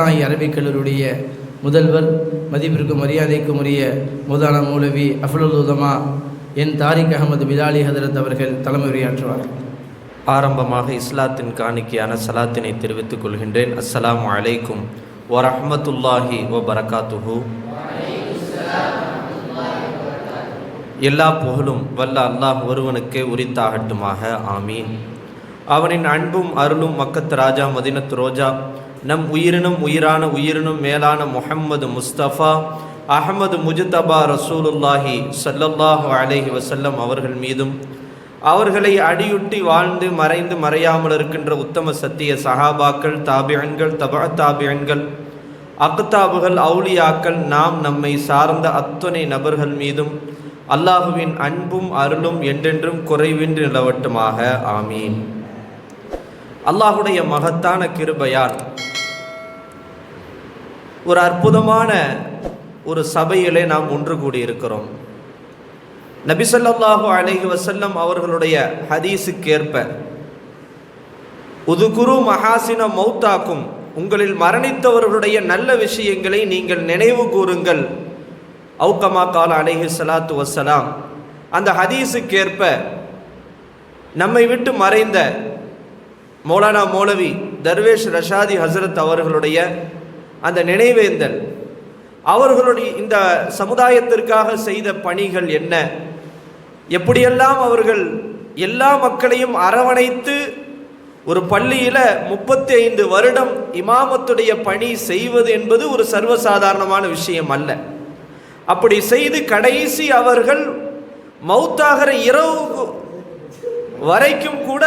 நம்முடைய அரபிக்கல்லூருடைய முதல்வர் மதிப்பிற்கும் மரியாதைக்கும் உரிய மூதான மூலவி அஃபலுல் உதமா என் தாரிக் அகமது பிலாலி ஹதரத் அவர்கள் தலைமை ஆரம்பமாக இஸ்லாத்தின் காணிக்கையான சலாத்தினை தெரிவித்துக் கொள்கின்றேன். அஸ்ஸலாமு அலைக்கும் வரஹ்மத்துல்லாஹி ஓ பரகாத்துஹு எல்லா புகழும் வல்ல அல்லாஹ் ஒருவனுக்கே உரித்தாகட்டுமாக. ஆமீன். அவனின் அன்பும் அருளும் மக்கத்து ராஜா மதினத்து ரோஜா நம் உயிரினும் உயிரான உயிரினும் மேலான முஹம்மது முஸ்தபா அஹமது முஜுதபா ரசூலுல்லாஹி சல்லல்லாஹு அலஹி வசல்லம் அவர்கள் மீதும் அவர்களை அடியுட்டி வாழ்ந்து மறைந்து மறையாமல் இருக்கின்ற உத்தம சத்திய சஹாபாக்கள் தாபியன்கள் தபா தாபியன்கள் அக்தாபுகள் அவுலியாக்கள் நாம் நம்மை சார்ந்த அத்துணை நபர்கள் மீதும் அல்லாஹுவின் அன்பும் அருளும் என்றென்றும் குறைவின்றி நிலவட்டுமாக. ஆமீன். அல்லாஹுடைய மகத்தான கிருபையால் ஒரு அற்புதமான ஒரு சபையிலே நாம் ஒன்று கூடியிருக்கிறோம். நபிசல்லாஹு அலஹி வசல்லம் அவர்களுடைய ஹதீஸுக்கேற்ப உதுகுரு மகாசின மௌத்தாக்கும் உங்களில் மரணித்தவர்களுடைய நல்ல விஷயங்களை நீங்கள் நினைவு கூறுங்கள். அவுக்கமா கால அலஹி சலாத்து வசலாம் அந்த ஹதீஸுக்கேற்ப நம்மை விட்டு மறைந்த மௌலானா மௌலவி தர்வேஷ் ரஷாதி ஹசரத் அவர்களுடைய அந்த நினைவேந்தல். அவர்களுடைய இந்த சமுதாயத்திற்காக செய்த பணிகள் என்ன? எப்படியெல்லாம் அவர்கள் எல்லா மக்களையும் அரவணைத்து ஒரு பள்ளியில் முப்பத்தி ஐந்து வருடம் இமாமத்துடைய பணி செய்வது என்பது ஒரு சர்வசாதாரணமான விஷயம் அல்ல. அப்படி செய்து கடைசி அவர்கள் மௌத்தாகிற இரவு வரைக்கும் கூட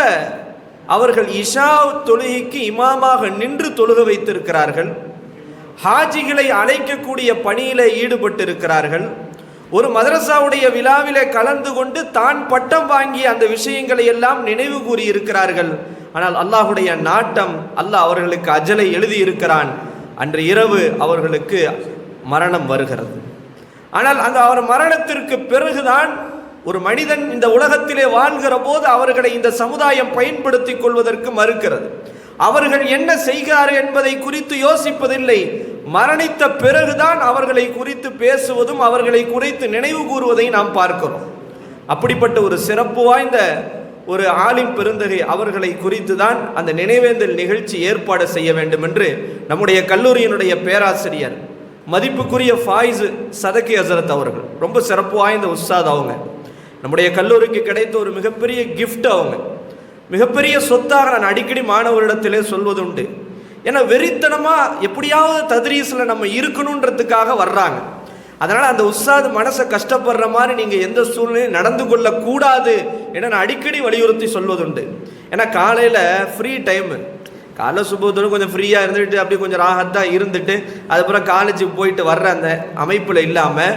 அவர்கள் இஷா தொழுகைக்கு இமாமாக நின்று தொழுக வைத்திருக்கிறார்கள். ஹாஜிகளை அழைக்கக்கூடிய பணியில் ஈடுபட்டிருக்கிறார்கள். ஒரு மதரசாவுடைய விழாவிலே கலந்து கொண்டு தான் பட்டம் வாங்கிய அந்த விஷயங்களை எல்லாம் நினைவு கூறியிருக்கிறார்கள். ஆனால் அல்லாஹுடைய நாட்டம் அல்லாஹ் அவர்களுக்கு அஜலை எழுதியிருக்கிறான். அன்று இரவு அவர்களுக்கு மரணம் வருகிறது. ஆனால் அந்த அவர் மரணத்திற்கு பிறகுதான் ஒரு மனிதன் இந்த உலகத்திலே வாழ்கிற போது அவர்களை இந்த சமுதாயம் பயன்படுத்திக் கொள்வதற்கு மறுக்கிறது. அவர்கள் என்ன செய்கிறார்கள் என்பதை குறித்து யோசிப்பதில்லை. மரணித்த பிறகுதான் அவர்களை குறித்து பேசுவதும் அவர்களை குறித்து நினைவு கூறுவதை நாம் பார்க்கிறோம். அப்படிப்பட்ட ஒரு சிறப்பு வாய்ந்த ஒரு ஆலிம் பெருந்தகை அவர்களை குறித்து தான் அந்த நினைவேந்தல் நிகழ்ச்சி ஏற்பாடு செய்ய வேண்டும் என்று நம்முடைய கல்லூரியினுடைய பேராசிரியர் மதிப்புக்குரிய ஃபாய்ஸ் சதக்கி ஹசரத் அவர்கள் ரொம்ப சிறப்பு வாய்ந்த உஸ்தாத் அவங்க. நம்முடைய கல்லூரிக்கு கிடைத்த ஒரு மிகப்பெரிய கிஃப்ட் அவங்க. மிகப்பெரிய சொத்தாக நான் அடிக்கடி மாணவரிடத்திலே சொல்வதுண்டு. ஏன்னா வெறித்தனமாக எப்படியாவது தத்ரீஸில் நம்ம இருக்கணுன்றதுக்காக வர்றாங்க. அதனால் அந்த உஸ்தாது மனசை கஷ்டப்படுற மாதிரி நீங்கள் எந்த சூழ்நிலையும் நடந்து கொள்ளக்கூடாது என நான் அடிக்கடி வலியுறுத்தி சொல்வதுண்டு. ஏன்னா காலையில் ஃப்ரீ டைமு காலைல சுபத்தோடு கொஞ்சம் ஃப்ரீயாக இருந்துட்டு அப்படியே கொஞ்சம் ராகத்தாக இருந்துட்டு அதுக்கப்புறம் காலேஜுக்கு போயிட்டு வர்ற அந்த அமைப்பில் இல்லாமல்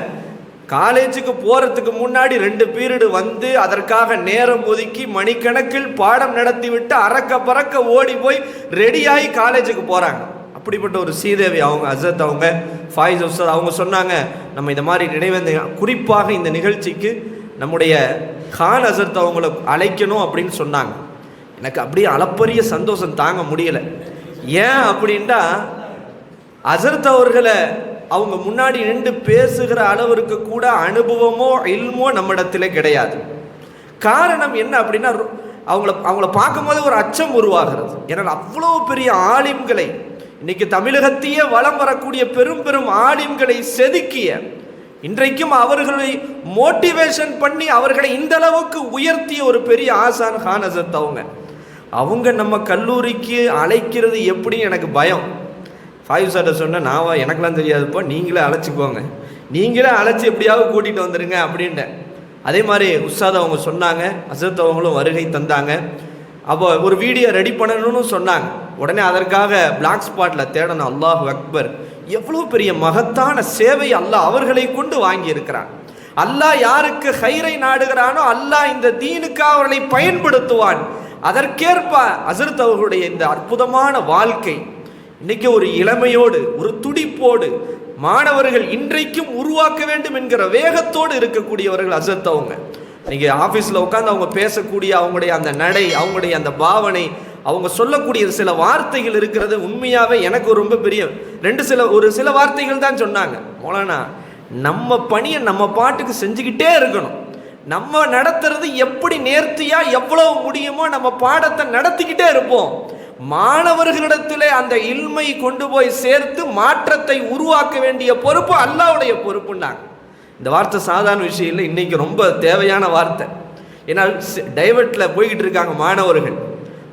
காலேஜுக்கு போகிறதுக்கு முன்னாடி ரெண்டு பீரியடு வந்து அதற்காக நேரம் ஒதுக்கி மணிக்கணக்கில் பாடம் நடத்தி விட்டு அறக்க பறக்க ஓடி போய் ரெடியாகி காலேஜுக்கு போகிறாங்க அப்படிப்பட்ட ஒரு சீதேவி அவங்க அசத் அவங்க ஃபாய்ஸ் உஸ்தாத் அவங்க சொன்னாங்க நம்ம இந்த மாதிரி நினைவேந்த குறிப்பாக இந்த நிகழ்ச்சிக்கு நம்முடைய கான் அசத் அவங்கள அழைக்கணும் அப்படின்னு சொன்னாங்க. எனக்கு அப்படியே அளப்பரிய சந்தோஷம் தாங்க முடியலை. ஏன் அப்படின்ட்டா அசர்த் அவர்களை அவங்க முன்னாடி நின்று பேசுகிற அளவிற்கு கூட அனுபவமோ இல்மோ நம்மிடத்தில் கிடையாது. காரணம் என்ன அப்படின்னா அவங்கள அவங்கள பார்க்கும்போது ஒரு அச்சம் உருவாகிறது. ஏன்னா அவ்வளோ பெரிய ஆலிம்களை இன்னைக்கு தமிழகத்தையே வளம் வரக்கூடிய பெரும் பெரும் ஆலிம்களை செதுக்கிய இன்றைக்கும் அவர்களை மோட்டிவேஷன் பண்ணி அவர்களை இந்த அளவுக்கு உயர்த்திய ஒரு பெரிய ஆசான் ஹானசத் அவங்க. அவங்க நம்ம கல்லூரிக்கு அழைக்கிறது எப்படி எனக்கு பயம். ஃபைவ் ஸ்டார்ட்டை சொன்னால் நான் எனக்கெல்லாம் தெரியாதுப்போ நீங்களே அழைச்சிக்கோங்க நீங்களே அழைச்சி எப்படியாவது கூட்டிகிட்டு வந்துடுங்க அப்படின்ட்டேன். அதே மாதிரி உஸ்தாத் அவங்க சொன்னாங்க அசத் அவங்களும் வருகை தந்தாங்க. அப்போ ஒரு வீடியோ ரெடி பண்ணணும்னு சொன்னாங்க. உடனே அதற்காக பிளாக் ஸ்பாட்டில் தேடணும் அல்லாஹ் அக்பர் எவ்வளோ பெரிய மகத்தான சேவை அல்லாஹ் அவர்களை கொண்டு வாங்கியிருக்கிறான். அல்லாஹ் யாருக்கு ஹைரை நாடுகிறானோ அல்லாஹ் இந்த தீனுக்கு அவர்களை பயன்படுத்துவான். அதற்கேற்ப அசரத் அவர்களுடைய இந்த அற்புதமான வாழ்க்கை இன்னைக்கு ஒரு இளமையோடு ஒரு துடிப்போடு மாணவர்கள் இன்றைக்கும் உருவாக்க வேண்டும் என்கிற வேகத்தோடு இருக்கக்கூடியவர்கள் அசத் அவங்க. நீங்கள் ஆஃபீஸில் உட்காந்து அவங்க பேசக்கூடிய அவங்களுடைய அந்த நடை அவங்களுடைய அந்த பாவனை அவங்க சொல்லக்கூடிய சில வார்த்தைகள் இருக்கிறது உண்மையாகவே எனக்கு ரொம்ப பெரிய ரெண்டு சில ஒரு சில வார்த்தைகள் தான் சொன்னாங்க. மோலானா நம்ம பணியை நம்ம பாட்டுக்கு செஞ்சுக்கிட்டே இருக்கணும். நம்ம நடத்துறது எப்படி நேர்த்தியாக எவ்வளோ முடியுமோ நம்ம பாடத்தை நடத்திக்கிட்டே இருப்போம். மாணவர்களிடத்திலே அந்த இல்மை கொண்டு போய் சேர்த்து மாற்றத்தை உருவாக்க வேண்டிய பொறுப்பு அல்லாவுடைய பொறுப்புன்னாங்க இந்த வார்த்தை சாதாரண விஷயம் இல்லை. இன்றைக்கி ரொம்ப தேவையான வார்த்தை. ஏன்னா டைவர்ட்டில் போய்கிட்டு இருக்காங்க மாணவர்கள்.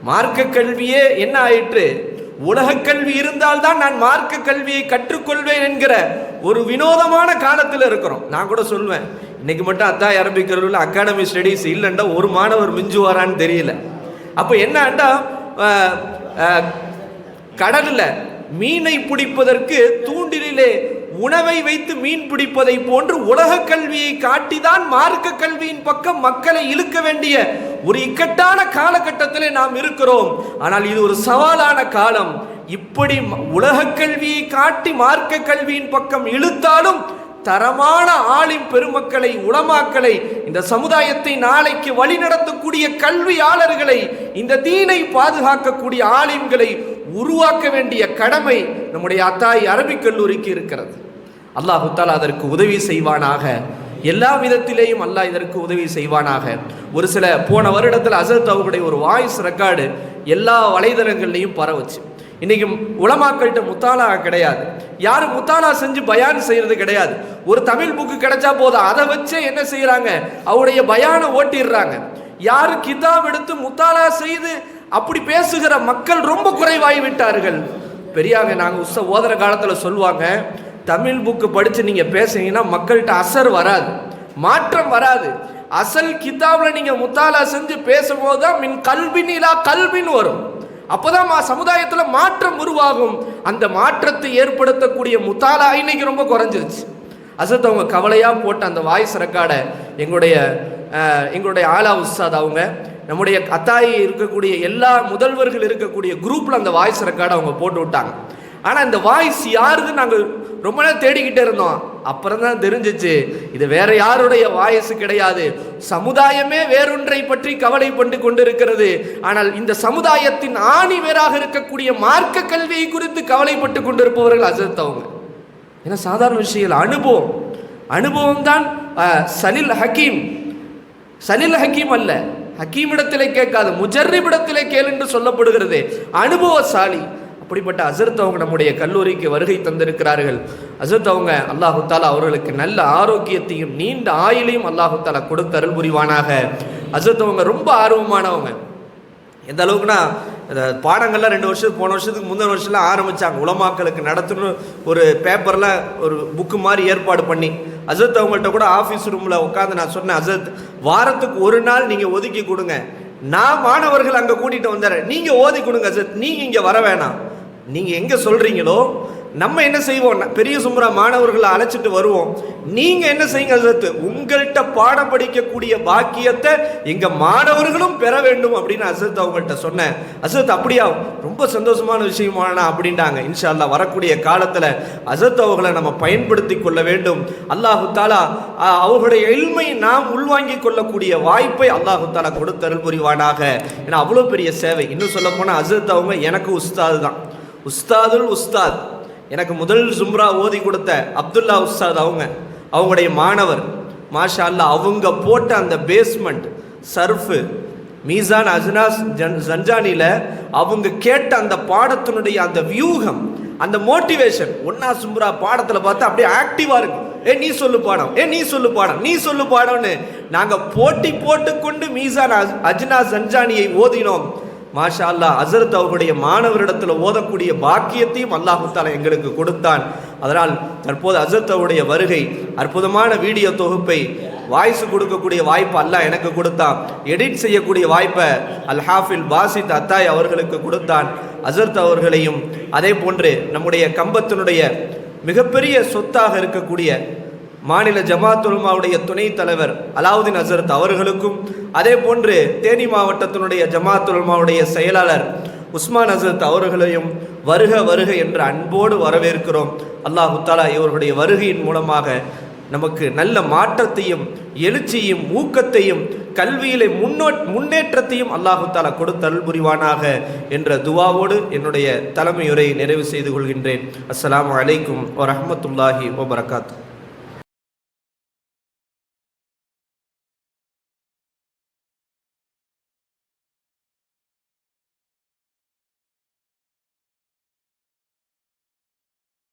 மார்க்க கல்வியே என்ன ஆயிற்று? உலக கல்வி இருந்தால்தான் நான் மார்க்க கல்வியை கற்றுக்கொள்வேன் என்கிற ஒரு வினோதமான காலத்தில் இருக்கிறோம். நான் கூட சொல்வேன். இன்னைக்கு மட்டும் அத்தாய் அரபிக்கிறதுல அகாடமி ஸ்டடீஸ் இல்லைண்டா ஒரு மாணவர் மிஞ்சுவாரான்னு தெரியல. அப்போ என்னண்டா கடலில் மீனை பிடிப்பதற்கு தூண்டிலே உணவை வைத்து மீன் பிடிப்பதை போன்று உலக கல்வியை காட்டிதான் மார்க்க கல்வியின் பக்கம் மக்களை இழுக்க வேண்டிய ஒரு இக்கட்டான காலகட்டத்தில் நாம் இருக்கிறோம். ஆனால் இது ஒரு சவாலான காலம். இப்படி உலக கல்வியை காட்டி மார்க்க கல்வியின் பக்கம் இழுத்தாலும் தரமான ஆளின் பெருமக்களை உளமாக்களை இந்த சமுதாயத்தை நாளைக்கு வழிநடத்தக்கூடிய கல்வியாளர்களை இந்த தீனை பாதுகாக்கக்கூடிய ஆலிம்களை உருவாக்க வேண்டிய கடமை நம்முடைய அத்தாய் அரபிக் கல்லூரிக்கு இருக்கிறது. அல்லாஹு தாலா அதற்கு உதவி செய்வானாக. எல்லா விதத்திலேயும் அல்லாஹ் இதற்கு உதவி செய்வானாக. ஒரு சில போன வருடத்தில் அசத் அவர்களுடைய ஒரு வாய்ஸ் ரெக்கார்டு எல்லா வலைதளங்கள்லையும் பரவச்சு. இன்னைக்கு உலமாக்கள்கிட்ட முத்தாலா கிடையாது. யாரும் முத்தாலா செஞ்சு பயான் செய்யறது கிடையாது. ஒரு தமிழ் புக்கு கிடைச்சா போதும். அதை வச்சே என்ன செய்யறாங்க? அவருடைய பயானை ஓட்டிடுறாங்க. யாரு கிதாப் எடுத்து முத்தாலா செய்து அப்படி பேசுகிற மக்கள் ரொம்ப குறைவாகி விட்டார்கள் பெரியாங்க நாங்கள் உஸ்த ஓதுற காலத்தில் சொல்லுவாங்க தமிழ் புக்கு படித்து நீங்கள் பேசுனீங்கன்னா மக்கள்கிட்ட அசர் வராது. மாற்றம் வராது. அசல் கிதாபில் நீங்கள் முத்தாலா செஞ்சு பேசும்போது தான் மின் கல்வினிலா கல்வின்னு வரும். அப்போதான் மா சமுதாயத்தில் மாற்றம் உருவாகும். அந்த மாற்றத்தை ஏற்படுத்தக்கூடிய முத்தாலா இன்னைக்கு ரொம்ப குறைஞ்சிருச்சு. அசத் அவங்க கவலையாக போட்ட அந்த வாய்ஸ் ரெக்கார்டை எங்களுடைய எங்களுடைய ஆலா உஸ்தாத் அவங்க நம்முடைய அத்தாயி இருக்கக்கூடிய எல்லா முதல்வர்கள் இருக்கக்கூடிய குரூப்பில் அந்த வாய்ஸ் ரெக்கார்டை அவங்க போட்டு விட்டாங்க. ஆனால் இந்த வாய்ஸ் யாருன்னு நாங்கள் ரொம்ப நேரம் தேடிக்கிட்டே இருந்தோம். அப்புறம் தான் தெரிஞ்சிச்சு இது வேற யாருடைய வாய்ஸ் கிடையாது. சமுதாயமே வேறொன்றை பற்றி கவலைப்பட்டு கொண்டிருக்கிறது. ஆனால் இந்த சமுதாயத்தின் ஆணி வேறாக இருக்கக்கூடிய மார்க்க கல்வியை குறித்து கவலைப்பட்டு கொண்டிருப்பவர்கள் அசத் அவங்க ஏன்னா சாதாரண விஷயங்கள் அனுபவம். அனுபவம் தான் சலில் ஹக்கீம். சலில் ஹக்கீம் அல்ல. ஹக்கீமிடத்திலே கேட்காது முஜர்ரிபிடத்திலே கேள் என்று சொல்லப்படுகிறது. அனுபவசாலி. அப்படிப்பட்ட அசர்த் அவங்க நம்முடைய கல்லூரிக்கு வருகை தந்திருக்கிறார்கள். அசர்த் அவங்க அல்லாஹு தாலா அவர்களுக்கு நல்ல ஆரோக்கியத்தையும் நீண்ட ஆயுளையும் அல்லாஹு தாலா கொடுத்து அருள் புரிவானாக. அசர்த் அவங்க ரொம்ப ஆர்வமானவங்க. எந்த அளவுக்குன்னா இந்த பாடங்கள்லாம் ரெண்டு வருஷத்துக்கு போன வருஷத்துக்கு முந்தின வருஷம்லாம் ஆரம்பித்தாங்க உலமாக்களுக்கு நடத்தணும் ஒரு பேப்பரில் ஒரு புக்கு மாதிரி ஏற்பாடு பண்ணி. அசத் அவங்கள்ட்ட கூட ஆஃபீஸ் ரூமில் உட்காந்து நான் சொன்னேன் அசத் வாரத்துக்கு ஒரு நாள் நீங்கள் ஒதுக்கி கொடுங்க. நான் மாணவர்கள் அங்கே கூட்டிகிட்டு வந்துடுறேன் நீங்கள் ஓதி கொடுங்க அசத் நீங்கள் இங்கே வர வேணாம். நீங்கள் எங்கே சொல்கிறீங்களோ நம்ம என்ன செய்வோம்? பெரிய சுமரா மாணவர்களை அழைச்சிட்டு வருவோம். நீங்கள் என்ன செய்யுங்க அசத்து உங்கள்கிட்ட பாடம் படிக்கக்கூடிய பாக்கியத்தை எங்கள் மாணவர்களும் பெற வேண்டும் அப்படின்னு அசத் அவங்கள்ட்ட சொன்னேன். அசத் அப்படியா? ரொம்ப சந்தோஷமான விஷயமானா அப்படின்ட்டாங்க. இன்ஷா வரக்கூடிய காலத்தில் அசத் அவர்களை நம்ம பயன்படுத்தி கொள்ள வேண்டும். அல்லாஹு தாலா அவர்களுடைய எளிமை நாம் உள்வாங்கிக் கொள்ளக்கூடிய வாய்ப்பை அல்லாஹு தாலா கொடுத்தருள் புரிவானாக. ஏன்னா அவ்வளோ பெரிய சேவை. இன்னும் சொல்ல போனால் அசத் அவங்க எனக்கு உஸ்தாது தான் உஸ்தாதுல் உஸ்தாத். எனக்கு முதல் ஜும்ரா ஓதி கொடுத்த அப்துல்லா உஸ்தாத் அவங்க. அவங்களுடைய மாணவர். மாஷா அல்லாஹ் அவங்க போட்ட அந்த பேஸ்மெண்ட் சர்ஃபு மீசான் அஜ்னாஸ் ஜன் ஜன்ஜானியில் அவங்க கேட்ட அந்த பாடத்தினுடைய அந்த வியூகம் அந்த மோட்டிவேஷன் ஒன்னா சும்ரா பாடத்தில் பார்த்தா அப்படியே ஆக்டிவாக இருக்கும் ஏ நீ சொல்லு பாடம். ஏ நீ சொல்லு பாடம். நீ சொல்லு பாடம்னு நாங்கள் போட்டி போட்டுக்கொண்டு மீசான் அஜ்- அஜ்னாஸ் ஜன்ஜானியை ஓதினோம். மாஷா அல்லா அசரத் அவர்களுடைய மாணவரிடத்தில் ஓதக்கூடிய பாக்கியத்தையும் அல்லாஹு எங்களுக்கு கொடுத்தான். அதனால் தற்போது அசரத் அவருடைய வருகை அற்புதமான வீடியோ தொகுப்பை வாய்ஸ் கொடுக்கக்கூடிய வாய்ப்பை அல்லாஹ் எனக்கு கொடுத்தான். எடிட் செய்யக்கூடிய வாய்ப்பை அல் ஹாஃபில் பாசித் அத்தாய் அவர்களுக்கு கொடுத்தான். அசரத் அவர்களையும் அதே போன்று நம்முடைய கம்பத்தினுடைய மிகப்பெரிய சொத்தாக இருக்கக்கூடிய மாநில ஜமாத்துல்மாவுடைய துணை துணைத் தலைவர் அலாவுதீன் அசரத் அவர்களுக்கும் அதே போன்று தேனி மாவட்டத்தினுடைய ஜமாத் செயலாளர் உஸ்மான் அசரத் அவர்களையும் வருக வருக என்ற அன்போடு வரவேற்கிறோம். அல்லாஹு தாலா இவர்களுடைய வருகையின் மூலமாக நமக்கு நல்ல மாற்றத்தையும் எழுச்சியும் ஊக்கத்தையும் கல்வியிலே முன்னோ முன்னேற்றத்தையும் அல்லாஹு தாலா கொடுத்தல் புரிவானாக என்ற துவாவோடு என்னுடைய தலைமையுரை நிறைவு செய்து கொள்கின்றேன். அஸ்லாம் அலைக்கும் வரமத்துல்லாஹி வபரகாத்து